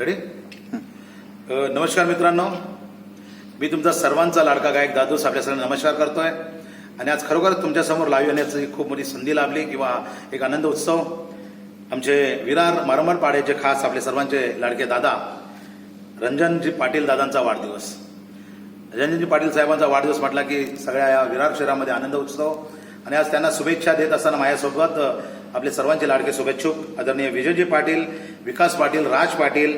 Ready नमस्कार मित्रांनो. मी तुमचा सर्वांचा लाडका गायक दादू आपल्या सगळ्यांना नमस्कार करतोय. आणि आज खरोखर तुमच्यासमोर लाईव्ह येण्याची खूप मोठी संधी लाभली किंवा एक आनंद उत्सव. आमचे विरार मारंबर पाड्याचे खास आपले सर्वांचे लाडके दादा रंजनजी पाटील दादांचा वाढदिवस. रंजनजी पाटील साहेबांचा वाढदिवस म्हटला की सगळ्या या विरार शहरामध्ये आनंद उत्सव. आणि आज त्यांना शुभेच्छा देत असताना माझ्यासोबत आपले सर्वांचे लाडके शुभेच्छुक. आदरणीय विजयजी पाटील विकास पाटील राज पाटील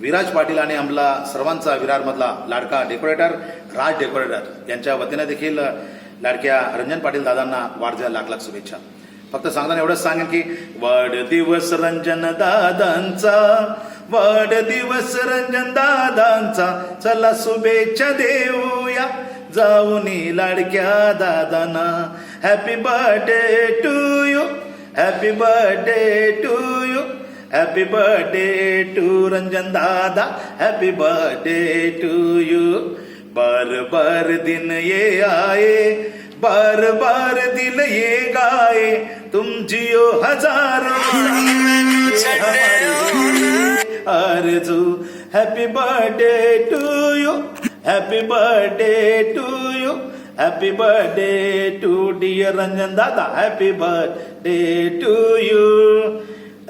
विराज पाटील आणि आमला सर्वांचा विरारमधला लाडका डेकोरेटर राज डेकोरेटर यांच्या वतीने देखील लाडक्या रंजन पाटील दादांना वाढत्या लाख लाख शुभेच्छा. फक्त सांगताना एवढंच सांगेन की वाढदिवस रंजन दादांचा वाढदिवस रंजन दादांचा चला शुभेच्छा देऊया जाऊनी लाडक्या दादांना. Happy birthday to you happy birthday to you happy birthday to Ranjan दादा हॅपी बर्थडे टू यू बार बार दिन ये आए बार बार दिल ये गाए तुम जियो हजारों आरजू happy birthday to you happy birthday to you happy birthday to dear Ranjan दादा happy birthday to you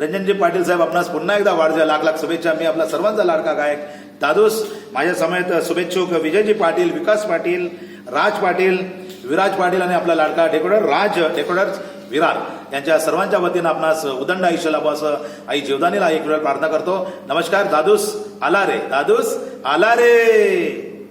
रंजनजी Patil साहेब आपणास पुन्हा एकदा वाढज्या लाख लाख शुभेच्छा. मी आपला सर्वांचा लाडका गायक दादूस. माझ्या समेत शुभेच्छुक विजयजी पाटील विकास पाटील राज पाटील विराज पाटील आणि आपला लाडका डेकोडर राज डेकोडर विरार. यांच्या सर्वांच्या वतीनं आपणास उदंड आयुष्य लाभो असं आई जीवदानीला एक वेळ प्रार्थना करतो. नमस्कार दादूस. आला रे दादूस. आला रे.